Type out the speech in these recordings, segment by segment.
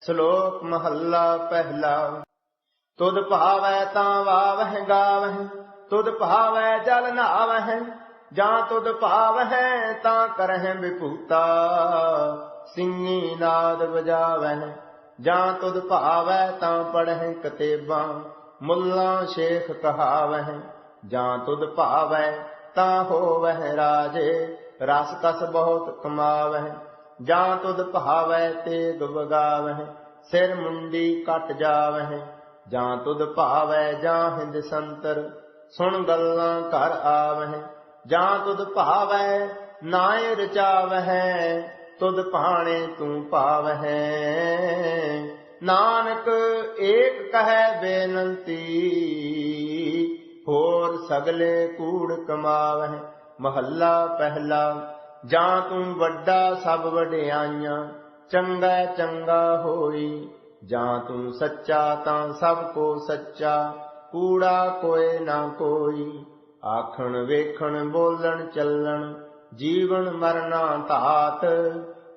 ਸ਼ਲੋਕ ਮਹੱਲਾ ਪਹਿਲਾ। ਤੁਧ ਭਾਵੈ ਤਾਂ ਵਾਵਹਿ ਗਾਵਹਿ, ਤੁਧ ਭਾਵੈ ਜਲ ਨਾਵਹਿ, ਜਾਂ ਤੁਧ ਭਾਵਹਿ ਤਾਂ ਕਰਹਿ ਵਿਭੂਤਾ। ਸਿੰਘੀ ਨਾਦ ਵਜਾਵਹਿ, ਜਾਂ ਤੁਧ ਭਾਵੈ ਤਾਂ ਪੜਹਿ ਕਤੇਬਾਂ, ਮੁੱਲਾ ਸ਼ੇਖ ਕਹਾਵਹਿ, ਜਾਂ ਤੁਧ ਭਾਵੈ ਤਾਂ ਹੋਵਹਿ ਰਾਜੇ, ਰਸ ਕਸ ਬਹੁਤ ਕਮਾਵਹਿ। ਜਾਂ ਤੁਧ ਭਾਵੈ ਤੇ ਵਗਾਵਹਿ ਸਿਰ ਮੁੰਡੀ ਕੱਟ ਜਾਵਹਿ, ਜਾਂ ਤੁਧ ਭਾਵੈ ਜਾਂ ਹਿੰਦ ਸੰਤਰ, ਸੁਣ ਗੱਲਾਂ ਘਰ ਆਵਹਿ, ਜਾਂ ਤੁਧ ਭਾਵੈ ਨਾਇ ਰਚਾਵਹਿ, ਤੁਧ ਭਾਣੇ ਤੂੰ ਪਾਵਹਿ। ਨਾਨਕ ਏਕ ਕਹੈ ਬੇਨੰਤੀ, ਹੋਰ ਸਗਲੇ ਕੂੜ ਕਮਾਵਹਿ, ਮਹੱਲਾ ਪਹਿਲਾ ਜਾਂ ਤੂੰ ਵੱਡਾ ਸਭ ਵਡਿਆਈਆਂ, ਚੰਗਾ ਚੰਗਾ ਹੋਈ, ਜਾਂ ਤੂੰ ਸੱਚਾ ਤਾਂ ਸਭ ਕੋ ਸੱਚਾ, ਕੂੜਾ ਕੋਏ ਨਾ ਕੋਈ। ਆਖਣ ਵੇਖਣ ਬੋਲਣ ਚੱਲਣ, ਜੀਵਨ ਮਰਨਾ ਧਾਤ,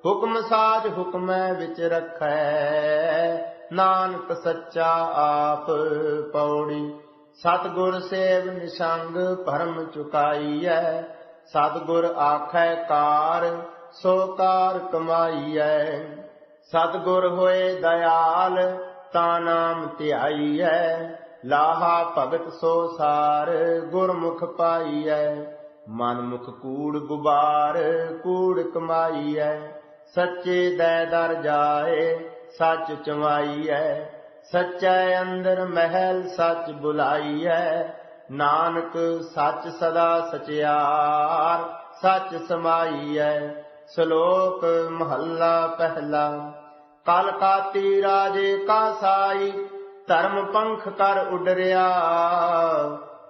ਹੁਕਮ ਸਾਜ ਹੁਕਮੈ ਵਿੱਚ ਰਖੈ। ਨਾਨਕ ਸੱਚਾ ਆਪ ਪੌੜੀ, ਸਤਗੁਰ ਸੇਵ ਨਿਸੰਗ ਭਰਮ ਚੁਕਾਈਐ। ਸਤਗੁਰ ਆਖੈ ਕਾਰ, ਸੋ ਕਾਰ ਕਮਾਈਐ। ਸਤਗੁਰ ਹੋਏ ਦਇਆਲ, ਤਾ ਨਾਮ ਧਿਆਈਐ। ਲਾਹਾ ਭਗਤ ਸੋ ਸਾਰ, ਗੁਰਮੁਖ ਪਾਈਐ। ਮਨ ਮੁਖ ਕੂੜ ਗੁਬਾਰ, ਕੂੜ ਕਮਾਈਐ। ਸੱਚੇ ਦੈ ਦਰ ਜਾਏ, ਸੱਚ ਚਮਾਈਐ। ਸੱਚੈ ਅੰਦਰ ਮਹਿਲ, ਸੱਚ ਬੁਲਾਈਐ। ਨਾਨਕ ਸੱਚ ਸਦਾ ਸਚਿਆਰ, ਸੱਚ ਸਮਾਈਐ, ਸ਼ਲੋਕ ਮਹੱਲਾ ਪਹਿਲਾ। ਕਲਕਾਤੀ ਰਾਜੇ ਕਾ ਸਾਈ, ਧਰਮ ਪੰਖ ਕਰ ਉਡਰਿਆ।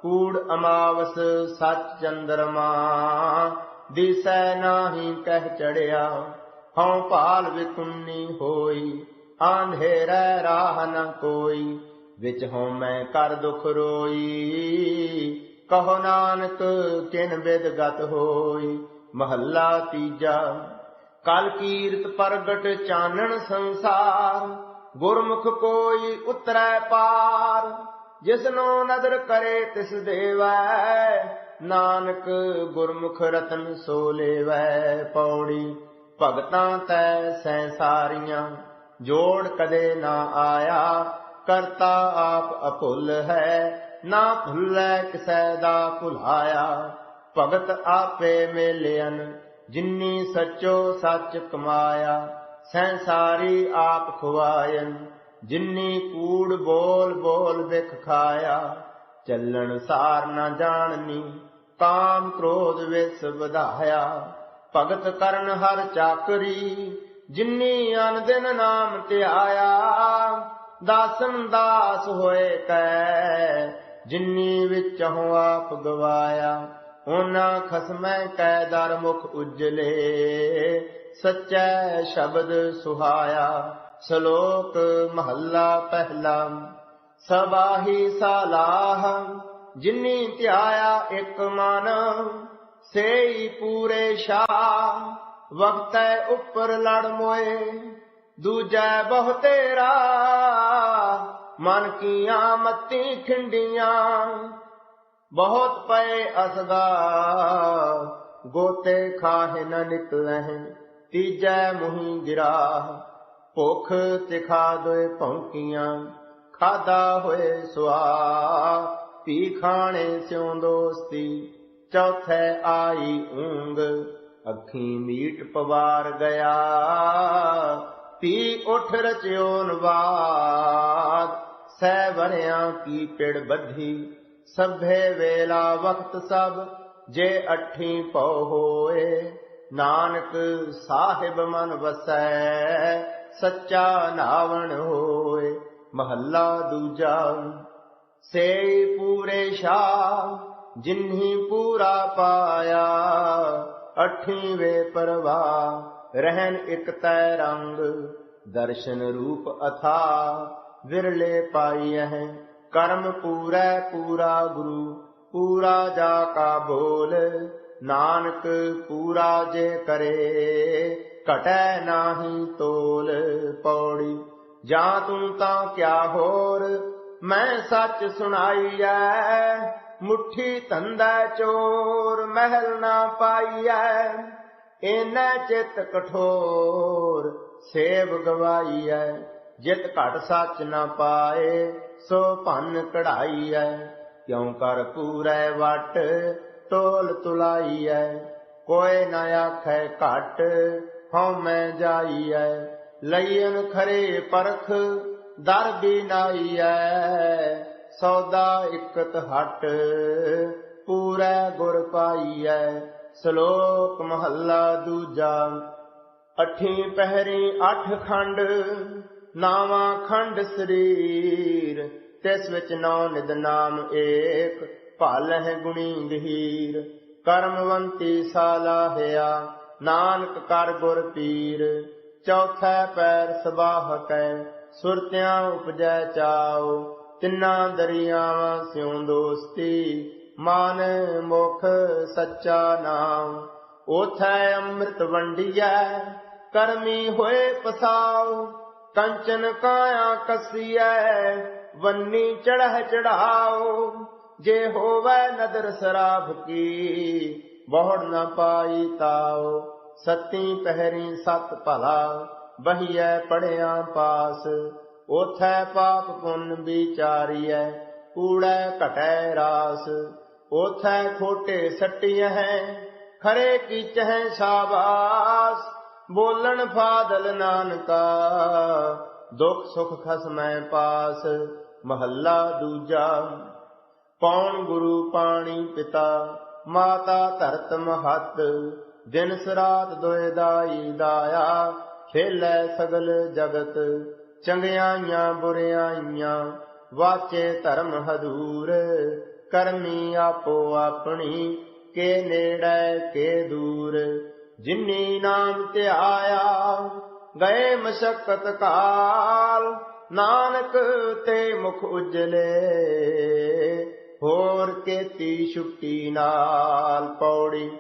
ਕੂੜ ਅਮਾਵਸ ਸੱਚ ਚੰਦਰਮਾ, ਦਿਸੈ ਨਾਹੀ ਕਹਿ ਚੜਿਆ। ਹਉ ਭਾਲ ਵਿਕੁੰਨੀ ਹੋਈ, ਆਂਧੇਰੈ ਰਾਹ ਨ ਕੋਈ। ਵਿੱਚ ਹਉ ਮੈਂ ਕਰ ਦੁਖ ਰੋਈ। ਕਹੋ ਨਾਨਕ ਕਿਨ ਬਿਦ ਹੋਈ। ਮਹੱਲਾ ਤੀਜਾ, ਕਲ ਕੀਰਤ ਪ੍ਰਗਟ ਚਾਨਣ ਸੰਸਾਰ। ਗੁਰਮੁਖ ਕੋਈ ਉਤਰੈ ਪਾਰ। ਜਿਸਨੋ ਨਦਰ ਕਰੇ ਤਿਸ ਦੇਵੈ। ਨਾਨਕ, ਗੁਰਮੁਖ ਰਤਨ ਸੋ ਲੇਵੈ। ਪੌੜੀ, ਭਗਤਾਂ ਤੈ ਸੈਸਾਰੀਆਂ ਜੋੜ ਕਦੇ ਨਾ ਆਇਆ। ਕਰਤਾ ਆਪ ਅਭੁੱਲ ਹੈ, ਨਾ ਭੁੱਲੈ ਕਿਸੈ ਦਾ ਭੁਲਾਇਆ। ਭਗਤ ਆਪੇ ਮੇਲਿਅਨ, ਜਿਨੀ ਸਚੋ ਸੱਚ ਕਮਾਇਆ। ਸੈਂਸਾਰੀ ਆਪ ਖੁਆਇਨ, ਜਿਨੀ ਕੂੜ ਬੋਲ ਬੋਲ ਵਿਖ ਖਾਇਆ। ਚੱਲਣ ਸਾਰ ਨਾ ਜਾਣਨੀ, ਕਾਮ ਕ੍ਰੋਧ ਵਿਸ ਵਧਾਇਆ। ਭਗਤ ਕਰਨ ਹਰ ਚਾਕਰੀ, ਜਿਨੀ ਅਨ ਦਿਨ ਨਾਮ ਧਿਆਇਆ। ਦਾਸਨ ਦਾਸ ਹੋਏ ਕੈ, ਜਿੰਨੀ ਵਿੱਚ ਹੋ ਆਪ ਗਵਾਇਆ ਉਹਨਾਂ ਖਸਮੈ ਕੈ ਦਰ ਮੁਖ ਉਜਲੇ, ਸੱਚੈ ਸ਼ਬਦ ਸੁਹਾਇਆ, ਸ਼ਲੋਕ ਮਹੱਲਾ ਪਹਿਲਾ ਸਬਾਹੀ ਸਾਲਾਹ, ਜਿਨੀ ਧਿਆਇਆ ਇਕ ਮਨ, ਸੇਈ ਪੂਰੇ ਸ਼ਾਹ, ਵਕਤੈ ਉੱਪਰ ਲੜ ਮੋਏ ਦੂਜੈ ਬਹੁ ਤੇਰਾ, ਮਨ ਕੀਆਂ ਮਤੀ ਖਿੰਡੀਆਂ। ਬਹੁਤ ਪਏ ਅਸਗਾ ਗੋਤੇ ਖਾਹਿ ਨ ਨਿਕਲਹਿ ਤੀਜੈ ਮੁਹੀ ਗਿਰਾ, ਭੁਖ ਤਿਖਾ ਦੋਏ ਭੌਂਕੀਆਂ ਖਾਦਾ ਹੋਏ ਸੁਆ ਪੀ ਖਾਣੇ ਸਿਉ ਦੋਸਤੀ। ਚੌਥੇ ਆਈ ਊਂਗ, ਅੱਖੀ ਮੀਟ ਪਵਾਰ ਗਿਆ। ਪੀ ਉਠ ਰਚਿਓ ਨਵਾਦ ਸਹਿ ਵਰਿਆਂ ਕੀ ਪਿੜ ਬੱਧੀ? ਸਭੇ ਵੇਲਾ ਵਕਤ ਸਭ, ਜੇ ਅਠੀ ਪਉ ਹੋਏ। ਨਾਨਕ ਸਾਹਿਬ ਮਨ ਵਸੈ, ਸੱਚਾ ਨਾਵਣ ਹੋਏ। ਮਹੱਲਾ ਦੂਜਾ ਸੇ ਪੂਰੇ ਸ਼ਾਹ ਜਿਨਹੀ ਪੂਰਾ ਪਾਇਆ। ਅਠੀ ਵੇ ਪਰਵਾ ਰਹਿਣ ਇਕ ਤੈ ਰੰਗ। ਦਰਸ਼ਨ ਰੂਪ ਅਥਾ ਵਿਰਲੇ ਪਾਈਐ ਕਰਮ ਪੂਰੈ ਪੂਰਾ ਗੁਰੂ, ਪੂਰਾ ਜਾ ਕਾ ਬੋਲ, ਨਾਨਕ ਪੂਰਾ ਜੇ ਕਰੇ, ਘਟੈ ਨਾਹੀ ਤੋਲ ਪੌੜੀ। ਜਾਂ ਤੂੰ ਤਾਂ ਕਿਆ ਹੋਰ, ਮੈਂ ਸੱਚ ਸੁਣਾਈਐ, ਮੁਠੀ ਧੰਦਾ ਚੋਰ ਮਹਿਲ ਨਾ ਪਾਈਐ। ਏਨੈ ਚਿਤ ਕਠੋਰ ਸੇਵ ਗਵਾਈਐ, ਜਿਤ ਘਟ ਸੱਚ ਨਾ ਪਾਏ, ਸੋ ਭੰਨ ਕਢਾਈਐ। ਕਿਉ ਕਰ ਪੂਰੈ ਵਟ, ਤੋਲ ਤੁਲਾਈਐ। ਕੋਏ ਨਾ ਆਖੈ ਘਟ, ਹਉ ਮੈਂ ਜਾਈਐ। ਲਈਨ ਖਰੇ ਪਰਖ, ਦਰ ਵੀ ਨਾਈਐ। ਸੌਦਾ ਇਕਤ ਹਟ, ਪੂਰੈ ਗੁਰ ਪਾਈਐ। ਸ਼ਲੋਕ ਮਹੱਲਾ ਦੂਜਾ ਅਠੀ ਪਹਿਰੀ ਅੱਠ ਖੰਡ, ਨਾਵਾ ਖੰਡ ਸਰੀਰ, ਤਿਸ ਵਿੱਚ ਨੌ ਨਿਦ ਨਾਮ ਏਕ ਭਾਲਹਿ ਗੁਣੀ ਗਹੀਰ। ਕਰਮਵੰਤੀ ਸਾਲਾਹਿਆ ਨਾਨਕ ਕਰ ਗੁਰ ਪੀਰ। ਚੌਥਾ ਪੈਰ ਸਬਾਹ ਕੈ, ਸੁਰਤਿਆਂ ਉਪਜੈ ਚਾਉ। ਤਿੰਨਾ ਦਰਿਆਵਾਂ ਸਿਉ ਦੋਸਤੀ, ਮਨ ਮੁਖ ਸੱਚਾ ਨਾਮ ਉਥੈ ਅੰਮ੍ਰਿਤ ਵੰਡੀਐ ਕਰਮੀ ਹੋਏ ਪਸਾਉ, ਕੰਚਨ ਕਾਇਆ ਕਸੀਐ ਵੰਨੀ ਚੜ੍ਹ ਚੜਾਓ ਜੇ ਹੋਵੇ ਨਦਰ ਸਰਾਭ ਕੀ, ਬਹੁੜ ਨਾ ਪਾਈ ਤਾਉ। ਸਤੀ ਪਹਿਰੀ ਸਤ ਭਲਾ, ਬਹੀਐ ਪੜਿਆ ਪਾਸ। ਉਥੈ ਪਾਪ ਪੁੰਨ ਵਿਚਾਰੀਐ, ਕੂੜੈ ਘਟੈ ਰਾਸ। ਉਥੈ ਖੋਟੇ ਸੱਟੀਐ ਖਰੇ ਕੀਚਹਿ ਸ਼ਾਬਾਸ। ਬੋਲਣ ਫਾਦਲ ਨਾਨਕਾ, ਦੁਖ ਸੁਖ ਖਸਮੈ ਪਾਸ, ਮਹੱਲਾ ਦੂਜਾ। ਪੌਣ ਗੁਰੂ ਪਾਣੀ ਪਿਤਾ, ਮਾਤਾ ਧਰਤ ਮਹਤ, ਦਿਨ ਸਰਾਤ ਦੋਇ ਦਾਈ ਦਾਇਆ। ਖੇਲੇ ਸਗਲ ਜਗਤ, ਚੰਗਿਆਈਆਂ ਬੁਰਿਆਈਆਂ, ਵਾਚੇ ਧਰਮ ਹਦੂਰ। ਕਰਮੀ ਆਪੋ ਆਪਣੀ, ਕੇ ਨੇੜੇ ਕੇ ਦੂਰ। ਜਿਨੀ ਨਾਮ ਧਿਆਇਆ ਗਏ ਮਸ਼ਕਤ ਕਾਲ, ਨਾਨਕ ਤੇ ਮੁਖ ਉਜਲੇ। ਹੋਰ ਕੀਤੀ ਛੁੱਟੀ ਨਾਲ ਪੌੜੀ,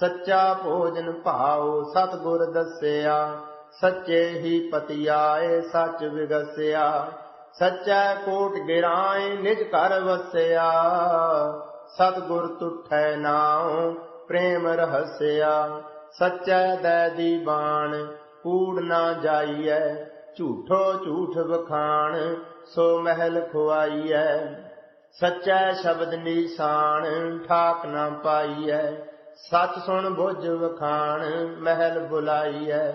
ਸੱਚਾ ਭੋਜਨ ਭਾਉ ਸਤਿਗੁਰ ਦੱਸਿਆ। ਸੱਚੇ ਹੀ ਪਤੀ ਆਏ ਸੱਚ ਵਿਗਸਿਆ। ਸੱਚਾ ਕੋਟ ਗਿਰਾਏ ਨਿਜ ਘਰ ਵਸਿਆ। ਸਤਿਗੁਰ ਤੁਠੈ ਨਾਉ ਪ੍ਰੇਮ ਰਹਸਿਆ। ਸੱਚਾ ਦੈ ਦੀ ਬਾਣ ਕੂੜ ਨਾ ਜਾਈਐ, ਝੂਠੋ ਝੂਠ ਵਖਾਣ, ਸੋ ਮਹਿਲ ਖੁਆਈਐ। ਸੱਚਾ ਸ਼ਬਦ ਨਿਸ਼ਾਨ, ਠਾਕ ਨਾ ਪਾਈਐ, ਸੱਚ ਸੁਣ ਬੁੱਝ ਵਖਾਣ, ਮਹਿਲ ਬੁਲਾਈਐ।